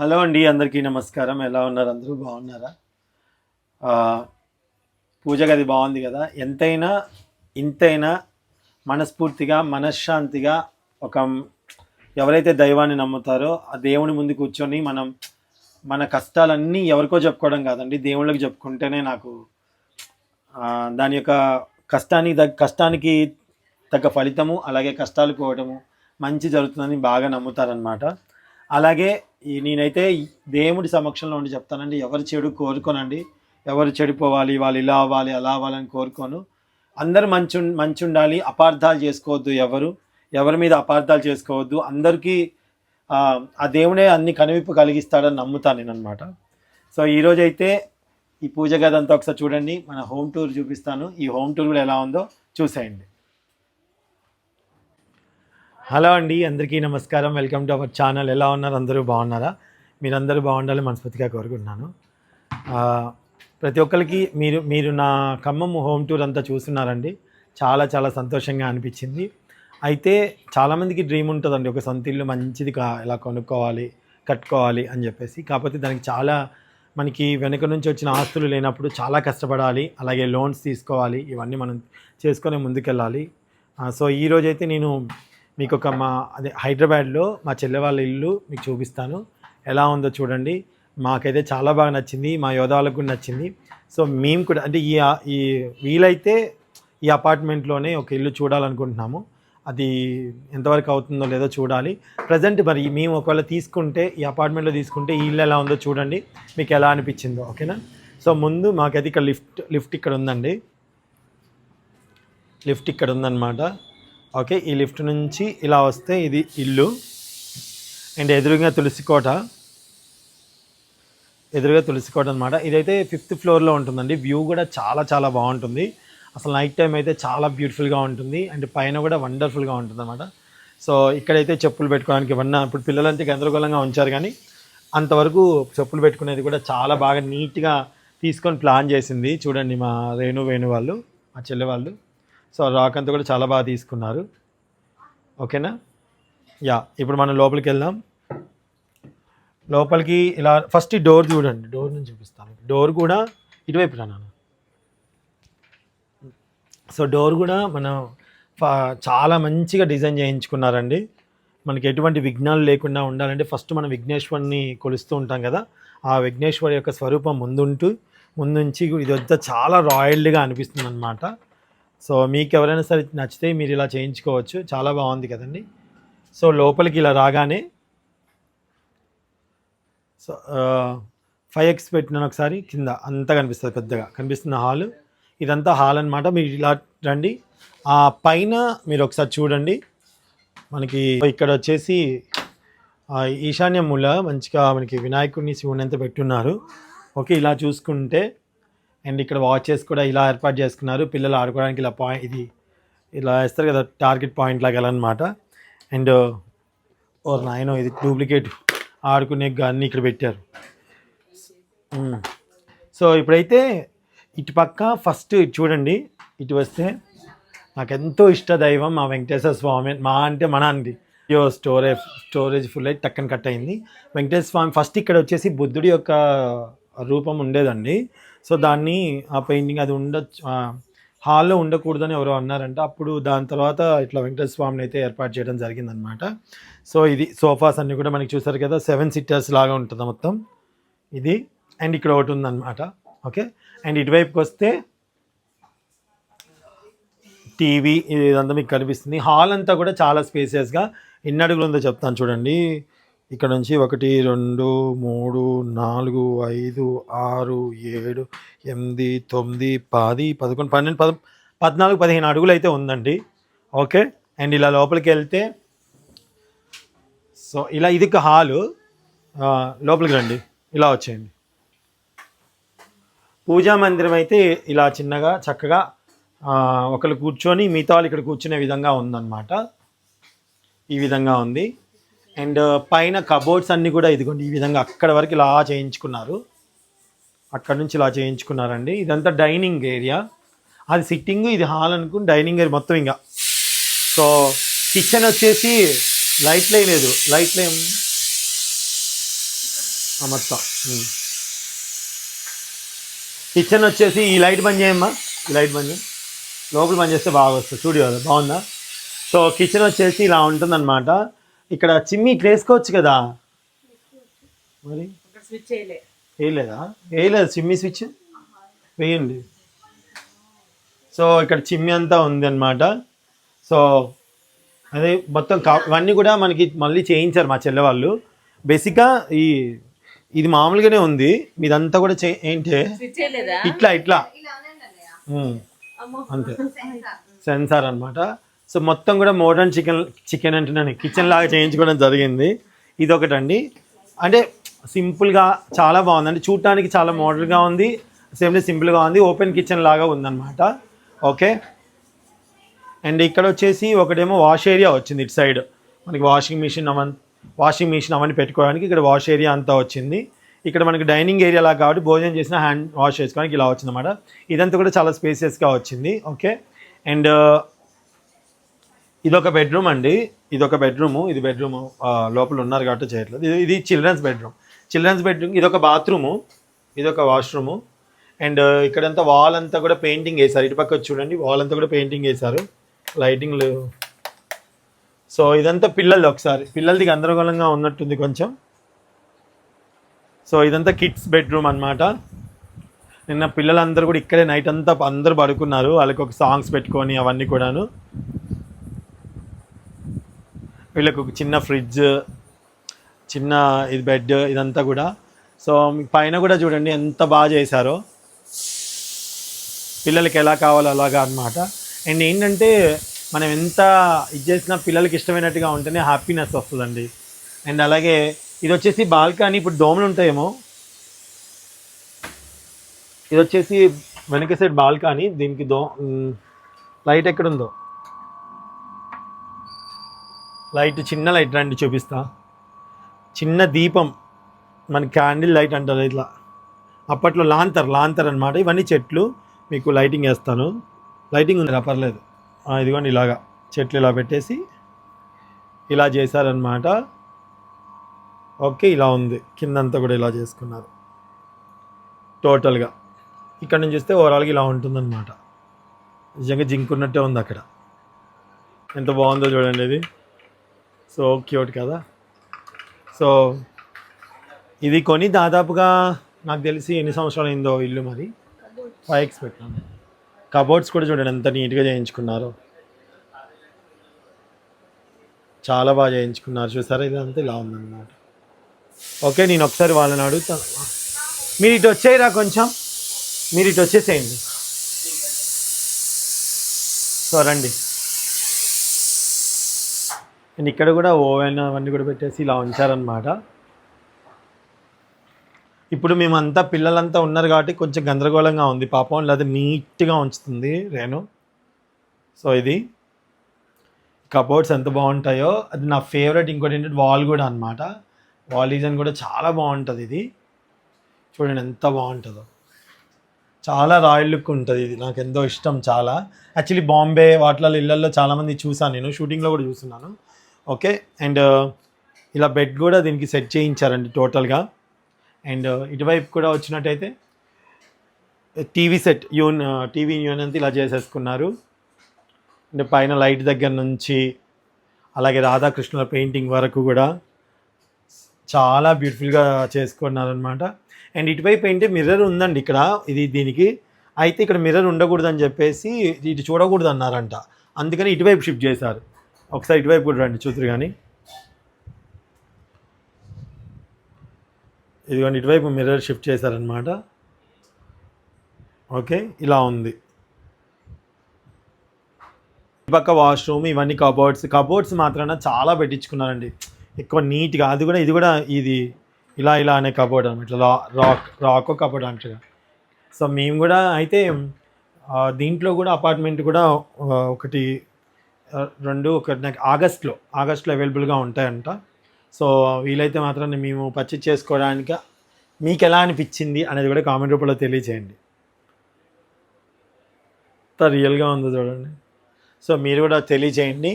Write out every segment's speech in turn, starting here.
Hello అండి అందరికీ నమస్కారం. ఎలా ఉన్నారు అందరూ? బాగున్నారా? పూజ గది బాగుంది కదా. ఎంతైనా ఇంతైనా మనస్ఫూర్తిగా మనశ్శాంతిగా ఒక ఎవరైతే దైవాన్ని నమ్ముతారో ఆ దేవుని ముందు కూర్చొని మనం మన కష్టాలన్నీ ఎవరికో చెప్పుకోవడం కాదండి. దేవుళ్ళకి చెప్పుకుంటేనే నాకు దాని యొక్క కష్టానికి తగ్గ కష్టానికి తగ్గ ఫలితము అలాగే కష్టాలు పోవటము మంచి జరుగుతుందని బాగా నమ్ముతారనమాట అలాగే ఈ నేనైతే దేవుడి సమక్షంలో ఉండి చెప్తానండి. ఎవరు చెడు కోరుకోనండి. ఎవరు చెడిపోవాలి వాళ్ళు ఇలా అవ్వాలి అలా అవ్వాలని కోరుకోను. అందరు మంచి మంచి ఉండాలి. అపార్థాలు చేసుకోవద్దు ఎవరు. ఎవరి మీద అపార్థాలు చేసుకోవద్దు. అందరికీ ఆ, దేవుడే అన్ని కనువిప్పు కలిగిస్తాడని నమ్ముతాను నేను అనమాట సో ఈరోజు అయితే ఈ పూజ గది అంతా ఒకసారి చూడండి. మన హోమ్ టూర్ చూపిస్తాను. ఈ హోమ్ టూర్ కూడా ఎలా ఉందో చూసేయండి. హలో అండి అందరికీ నమస్కారం. Welcome to our channel. ఎలా ఉన్నారు? అందరూ బాగున్నారా? మీరందరూ బాగుండాలని మనస్ఫూర్తిగా కోరుకుంటున్నాను. ప్రతి ఒక్కరికి మీరు మీరు నా ఖమ్మం హోమ్ టూర్ అంతా చూస్తున్నారండి. చాలా చాలా సంతోషంగా అనిపించింది. అయితే చాలామందికి డ్రీమ్ ఉంటుందండి. ఒక సొంత ఇల్లు మంచిది కా ఇలా కొనుక్కోవాలి కట్టుకోవాలి అని చెప్పేసి. కాకపోతే దానికి చాలా మనకి వెనుక నుంచి వచ్చిన ఆస్తులు లేనప్పుడు చాలా కష్టపడాలి. అలాగే లోన్స్ తీసుకోవాలి. ఇవన్నీ మనం చేసుకొని ముందుకెళ్ళాలి. సో ఈరోజైతే నేను మీకు ఒక మా అదే హైదరాబాద్లో మా చెల్లె వాళ్ళ ఇల్లు మీకు చూపిస్తాను. ఎలా ఉందో చూడండి. మాకైతే చాలా బాగా నచ్చింది. మా యోధాలకు కూడా నచ్చింది. సో మేము కూడా అంటే ఈ ఈ వీలైతే ఈ అపార్ట్మెంట్లోనే ఒక ఇల్లు చూడాలనుకుంటున్నాము. అది ఎంతవరకు అవుతుందో లేదో చూడాలి. ప్రజెంట్ మరి మేము ఒకవేళ తీసుకుంటే ఈ అపార్ట్మెంట్లో తీసుకుంటే ఈ ఇల్లు ఎలా ఉందో చూడండి. మీకు ఎలా అనిపించిందో ఓకేనా? సో ముందు మాకైతే ఇక్కడ లిఫ్ట్ లిఫ్ట్ ఇక్కడ ఉందండి. లిఫ్ట్ ఇక్కడ ఉందన్నమాట. ఓకే ఈ లిఫ్ట్ నుంచి ఇలా వస్తే ఇది ఇల్లు. అండ్ ఎదురుగా తులసి కోట. ఎదురుగా తులసి కోట అనమాట ఇదైతే ఫిఫ్త్ ఫ్లోర్లో ఉంటుందండి. వ్యూ కూడా చాలా చాలా బాగుంటుంది. అసలు నైట్ టైం అయితే చాలా బ్యూటిఫుల్గా ఉంటుంది. అండ్ పైన కూడా వండర్ఫుల్గా ఉంటుంది అనమాట సో ఇక్కడైతే చెప్పులు పెట్టుకోవడానికి ఇవన్నా ఇప్పుడు పిల్లలంటే గందరగోళంగా ఉంచారు కానీ అంతవరకు చెప్పులు పెట్టుకునేది కూడా చాలా బాగా నీట్గా తీసుకొని ప్లాన్ చేసింది. చూడండి మా రేణు వేణు వాళ్ళు మా చెల్లె వాళ్ళు. సో రాక్ అంతా కూడా చాలా బాగా తీసుకున్నారు. ఓకేనా? యా ఇప్పుడు మనం లోపలికి వెళ్దాం. లోపలికి ఇలా ఫస్ట్ డోర్ చూడండి. డోర్ నుంచి చూపిస్తాను. డోర్ కూడా ఇటువైపు రాను సో డోర్ కూడా మనం చాలా మంచిగా డిజైన్ చేయించుకున్నారండి. మనకి ఎటువంటి విఘ్నాలు లేకుండా ఉండాలంటే ఫస్ట్ మనం విఘ్నేశ్వరిని కొలుస్తూ ఉంటాం కదా. ఆ విఘ్నేశ్వరి యొక్క స్వరూపం ముందుంటూ ముందుంచి ఇదంతా చాలా రాయల్డ్గా అనిపిస్తుంది అనమాట సో మీకు ఎవరైనా సరే నచ్చితే మీరు ఇలా చేయించుకోవచ్చు. చాలా బాగుంది కదండి. సో లోపలికి ఇలా రాగానే సో ఫైవ్ ఎక్స్ పెట్టినాను ఒకసారి కింద. అంతా కనిపిస్తుంది పెద్దగా. కనిపిస్తున్న హాల్. ఇదంతా హాల్ అన్నమాట. మీరు ఇలా రండి. ఆ పైన మీరు ఒకసారి చూడండి. మనకి ఇక్కడ వచ్చేసి ఈశాన్య మూల మంచిగా మనకి వినాయకుడిని శివుని అంతా పెట్టున్నారు. ఓకే ఇలా చూసుకుంటే అండ్ ఇక్కడ వాచెస్ కూడా ఇలా ఏర్పాటు చేసుకున్నారు. పిల్లలు ఆడుకోవడానికి ఇలా పాయింట్ ఇది ఇలా వేస్తారు కదా టార్గెట్ పాయింట్ లాగా అనమాట అండ్ ఓ నాయనో ఇది డూప్లికేట్ ఆడుకునే గన్ని ఇక్కడ పెట్టారు. సో ఇప్పుడైతే ఇటు పక్క ఫస్ట్ చూడండి ఇటు వస్తే నాకు ఎంతో ఇష్ట దైవం మా వెంకటేశ్వర స్వామి మా అంటే మన అండి యో స్టోరేజ్ స్టోరేజ్ ఫుల్ అయి టక్కన కట్ అయింది. వెంకటేశ్వర స్వామి ఫస్ట్ ఇక్కడ వచ్చేసి బుద్ధుడి యొక్క రూపం ఉండేదండి. సో దాన్ని ఆ పెయింటింగ్ అది ఉండొచ్చు హాల్లో ఉండకూడదని ఎవరో అన్నారంట. అప్పుడు దాని తర్వాత ఇట్లా వెంకటేశ్వర స్వామిని అయితే ఏర్పాటు చేయడం జరిగిందనమాట సో ఇది సోఫాస్ అన్నీ కూడా మనకి చూసారు కదా సెవెన్ సీటర్స్ లాగా ఉంటుంది మొత్తం. ఇది అండ్ ఇక్కడ ఒకటి ఉందన్నమాట. ఓకే? అండ్ ఇటువైపుకి వస్తే టీవీ ఇదంతా మీకు కనిపిస్తుంది. హాల్ అంతా కూడా చాలా స్పేసియస్గా ఎన్ని అడుగులు ఉందో చెప్తాను చూడండి. ఇక్కడ నుంచి ఒకటి రెండు మూడు నాలుగు ఐదు ఆరు ఏడు ఎనిమిది తొమ్మిది పది పదకొండు పన్నెండు పద పద్నాలుగు పదిహేను అడుగులు అయితే ఉందండి. ఓకే? అండ్ ఇలా లోపలికి వెళ్తే సో ఇలా ఇది ఒక హాలు లోపలికి రండి. ఇలా వచ్చేయండి. పూజా మందిరం అయితే ఇలా చిన్నగా చక్కగా ఒకరు కూర్చొని మిగతా వాళ్ళు ఇక్కడ కూర్చునే విధంగా ఉందన్నమాట. ఈ విధంగా ఉంది. అండ్ uh, పైన కబోర్డ్స్ అన్నీ కూడా ఇదిగోండి ఈ విధంగా అక్కడ వరకు ఇలా చేయించుకున్నారు. అక్కడ నుంచి ఇలా చేయించుకున్నారండి. ఇదంతా డైనింగ్ ఏరియా. అది సిట్టింగ్ ఇది హాల్ అనుకుని డైనింగ్ ఏరియా మొత్తం ఇంకా. సో కిచెన్ వచ్చేసి లైట్లే లేదు. లైట్లే ఆ, మొత్తం. కిచెన్ వచ్చేసి ఈ లైట్ బంద్ చేయమ్మా ఈ లైట్ బంద్ లోపల బంద్ చేస్తే బాగా వస్తుంది. స్టూడియో బాగుందా? సో కిచెన్ వచ్చేసి ఇలా ఉంటుందన్నమాట. ఇక్కడ చిమ్మి ఇట్లా వేసుకోవచ్చు కదా. మరి? ఇక్కడ స్విచ్ చేయలే వేయలేదా? వేయలేదు చిమ్మి స్విచ్ వేయండి. సో ఇక్కడ చిమ్మి అంతా ఉంది అనమాట సో అదే మొత్తం కా ఇవన్నీ కూడా మనకి మళ్ళీ చేయించారు మా చెల్లె వాళ్ళు. బేసిక్గా ఈ ఇది మామూలుగానే ఉంది. మీదంతా కూడా చే ఏంటి? స్విచ్ చేయలేదా? ఇట్లా ఇట్లా. అంతే. సెన్సార్ అన్నమాట. సో మొత్తం కూడా మోడర్న్ చికెన్ చికెన్ అంటున్నాను కిచెన్ లాగా చేయించుకోవడం జరిగింది. ఇది ఒకటండి అంటే సింపుల్గా చాలా బాగుందండి. చూడటానికి చాలా మోడర్న్గా ఉంది. సేమ్ సింపుల్గా ఉంది. ఓపెన్ కిచెన్ లాగా ఉందన్నమాట. ఓకే. అండ్ ఇక్కడ వచ్చేసి ఒకటేమో వాష్ ఏరియా వచ్చింది ఇటు సైడ్. మనకి వాషింగ్ మిషన్ అవన్నీ వాషింగ్ మిషన్ అవన్నీ పెట్టుకోవడానికి ఇక్కడ వాష్ ఏరియా అంతా వచ్చింది. ఇక్కడ మనకి డైనింగ్ ఏరియా లాగా కాబట్టి భోజనం చేసిన హ్యాండ్ వాష్ చేసుకోవడానికి ఇలా వచ్చిందన్నమాట. ఇదంతా కూడా చాలా స్పేసియస్గా వచ్చింది. ఓకే. అండ్ ఇదొక బెడ్రూమ్ అండి. ఇదొక బెడ్రూమ్ ఇది బెడ్రూమ్ లోపల ఉన్నారు కాబట్టి చేయట్లేదు. ఇది ఇది చిల్డ్రన్స్ బెడ్రూమ్ చిల్డ్రన్స్ బెడ్రూమ్ ఇదొక బాత్రూము ఇదొక వాష్రూము అండ్ uh, ఇక్కడంతా వాల్ అంతా కూడా పెయింటింగ్ వేశారు ఇటు పక్క చూడండి వాల్ అంతా కూడా పెయింటింగ్ వేశారు లైటింగ్లు సో ఇదంతా పిల్లలది ఒకసారి. పిల్లలది గందరగోళంగా ఉన్నట్టుంది కొంచెం. సో ఇదంతా కిడ్స్ బెడ్రూమ్ అన్నమాట. నిన్న పిల్లలందరూ కూడా ఇక్కడే నైట్ అంతా అందరూ పడుకున్నారు. వాళ్ళకి ఒక సాంగ్స్ పెట్టుకొని అవన్నీ కూడాను. వీళ్ళకు ఒక చిన్న ఫ్రిడ్జ్ చిన్న ఇది బెడ్ ఇదంతా కూడా. సో పైన కూడా చూడండి ఎంత బాగా చేశారో. పిల్లలకి ఎలా కావాలో అలాగా అన్నమాట. అండ్ ఏంటంటే మనం ఎంత ఇది చేసినా పిల్లలకి ఇష్టమైనట్టుగా ఉంటేనే హ్యాపీనెస్ వస్తుందండి. అండ్ అలాగే ఇది వచ్చేసి బాల్కనీ ఇప్పుడు దోమలు ఉంటాయేమో. ఇది వచ్చేసి వెనక సైడ్ బాల్కనీ దీనికి దో లైట్ ఎక్కడుందో? లైట్ చిన్న లైట్ రండి చూపిస్తా. చిన్న దీపం మన క్యాండిల్ లైట్ అంటారు ఇట్లా. అప్పట్లో లాంతర్ లాంతర్ అనమాట ఇవన్నీ చెట్లు మీకు లైటింగ్ వేస్తాను. లైటింగ్ ఉంది? పర్లేదు. ఇదిగోండి ఇలాగా. చెట్లు ఇలా పెట్టేసి ఇలా చేశారనమాట ఓకే ఇలా ఉంది. కిందంతా కూడా ఇలా చేసుకున్నారు. టోటల్గా. ఇక్కడ నుంచి చూస్తే ఓవరాల్గా ఇలా ఉంటుందన్నమాట. నిజంగా జింకున్నట్టే ఉంది అక్కడ. ఎంత బాగుందో చూడండి ఇది. సో క్యూట్ కదా. సో ఇది కొని దాదాపుగా నాకు తెలిసి ఎన్ని సంవత్సరాలు అయిందో ఇల్లు మరి? ఫైవ్ ఎక్స్ పెట్టాను. కబోర్డ్స్ కూడా చూడండి ఎంత నీట్గా చేయించుకున్నారు. చాలా బాగా చేయించుకున్నారు. చూసారా? ఇదంతా ఇలా ఉందన్నమాట. ఓకే నేను ఒకసారి వాళ్ళని అడుగుతాను మీరు ఇటు వచ్చేయరా కొంచెం? మీరు ఇటు వచ్చేసేయండి. సో రండి. అండ్ ఇక్కడ కూడా ఓవెన్ అవన్నీ కూడా పెట్టేసి ఇలా ఉంచారనమాట ఇప్పుడు మేమంతా పిల్లలంతా ఉన్నారు కాబట్టి కొంచెం గందరగోళంగా ఉంది. పాపం లేదా నీట్గా ఉంచుతుంది రేణు. సో ఇది. కబోర్డ్స్ ఎంత బాగుంటాయో అది నా ఫేవరెట్ ఇంకోటి ఏంటంటే వాల్ కూడా అనమాట వాల్ డిజైన్ కూడా చాలా బాగుంటుంది ఇది. చూడండి ఎంత బాగుంటుందో. చాలా రాయల్ లుక్ ఉంటుంది ఇది. నాకు ఎంతో ఇష్టం చాలా. యాక్చువల్లీ బాంబే వాటిలలో ఇళ్ళల్లో చాలామంది చూసాను నేను. షూటింగ్లో కూడా చూస్తున్నాను. ఓకే అండ్ uh, ఇలా బెడ్ కూడా దీనికి సెట్ చేయించారండి టోటల్గా. అండ్ uh, ఇటువైపు కూడా వచ్చినట్టయితే టీవీ సెట్ యూన్ uh, టీవీ యూన్ అంతా ఇలా చేసేసుకున్నారు. అంటే పైన లైట్ దగ్గర నుంచి అలాగే రాధాకృష్ణుల పెయింటింగ్ వరకు కూడా చాలా బ్యూటిఫుల్గా చేసుకున్నారు అనమాట అండ్ ఇటువైపు ఏంటి మిర్రర్ ఉందండి ఇక్కడ ఇది దీనికి. అయితే ఇక్కడ మిర్రర్ ఉండకూడదని చెప్పేసి ఇటు చూడకూడదు అన్నారంట అందుకని ఇటువైపు షిఫ్ట్ చేశారు. ఒకసారి ఇటువైపు కూడా రండి చూతురు కానీ. ఇదిగోండి ఇటువైపు మిర్రర్ షిఫ్ట్ చేశారనమాట ఓకే ఇలా ఉంది. ఈ పక్క వాష్రూమ్ ఇవన్నీ కబోర్డ్స్. కబోర్డ్స్ మాత్రాన చాలా పెట్టించుకున్నారండి. ఎక్కువ నీట్గా అది కూడా ఇది కూడా ఇది ఇలా ఇలా అనే కబోర్డ్ అనమాట ఇట్లా రా రాక్ రాక్ కబోర్డ్ అంటారు. సో మేము కూడా అయితే దీంట్లో కూడా అపార్ట్మెంట్ కూడా ఒకటి రెండు ఒకటి నాకు ఆగస్ట్లో ఆగస్ట్లో అవైలబుల్గా ఉంటాయంట. సో వీలైతే మాత్రం మేము పర్చేజ్ చేసుకోవడానికి మీకు ఎలా అనిపించింది అనేది కూడా కామెంట్ రూపంలో తెలియచేయండి. రియల్గా ఉందో చూడండి. సో మీరు కూడా తెలియచేయండి.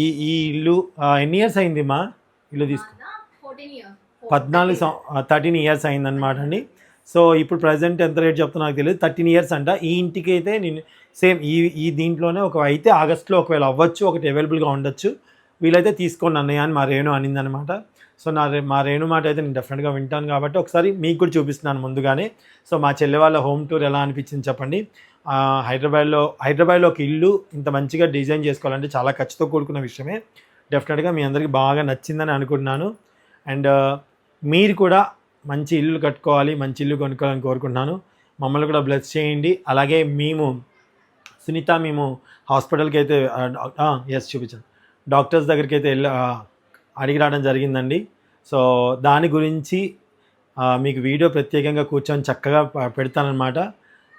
ఈ ఈ ఇల్లు ఎన్ని ఇయర్స్ అయింది మా? ఇల్లు తీసుకు. పద్నాలుగు థర్టీన్ ఇయర్స్ అయిందనమాట అండి. సో ఇప్పుడు ప్రజెంట్ ఎంత రేట్ చెప్తున్నా నాకు తెలియదు థర్టీన్ ఇయర్స్ అంట. ఈ ఇంటికి అయితే నేను సేమ్ ఈ ఈ దీంట్లోనే ఒక అయితే ఆగస్ట్లో ఒకవేళ అవ్వచ్చు ఒకటి అవైలబుల్గా ఉండొచ్చు. వీలైతే తీసుకోండి అన్నయ్య అని మా రేణు అనిందనమాట. సో నా రే మా రేణు మాట అయితే నేను డెఫినెట్గా వింటాను కాబట్టి ఒకసారి మీకు కూడా చూపిస్తున్నాను ముందుగానే. సో మా చెల్లె వాళ్ళ హోమ్ టూర్ ఎలా అనిపించింది చెప్పండి. హైదరాబాద్లో హైదరాబాద్లో ఒక ఇల్లు ఇంత మంచిగా డిజైన్ చేసుకోవాలంటే చాలా ఖర్చుతో కూడుకున్న విషయమే. డెఫినెట్గా మీ అందరికీ బాగా నచ్చిందని అనుకుంటున్నాను. అండ్ మీరు కూడా మంచి ఇల్లు కట్టుకోవాలి మంచి ఇల్లు కొనుక్కోవాలని కోరుకుంటున్నాను. మమ్మల్ని కూడా బ్లెస్ చేయండి. అలాగే మేము సునీత మేము హాస్పిటల్కి అయితే ఎస్ చూపించాను డాక్టర్స్ దగ్గరికి అయితే వెళ్ళి అడిగి రావడం జరిగిందండి. సో దాని గురించి మీకు వీడియో ప్రత్యేకంగా కూర్చొని చక్కగా పెడతానమాట పెడతానన్నమాట.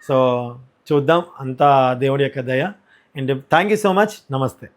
సో చూద్దాం. అంతా దేవుడి యొక్క దయ. And thank you so much నమస్తే.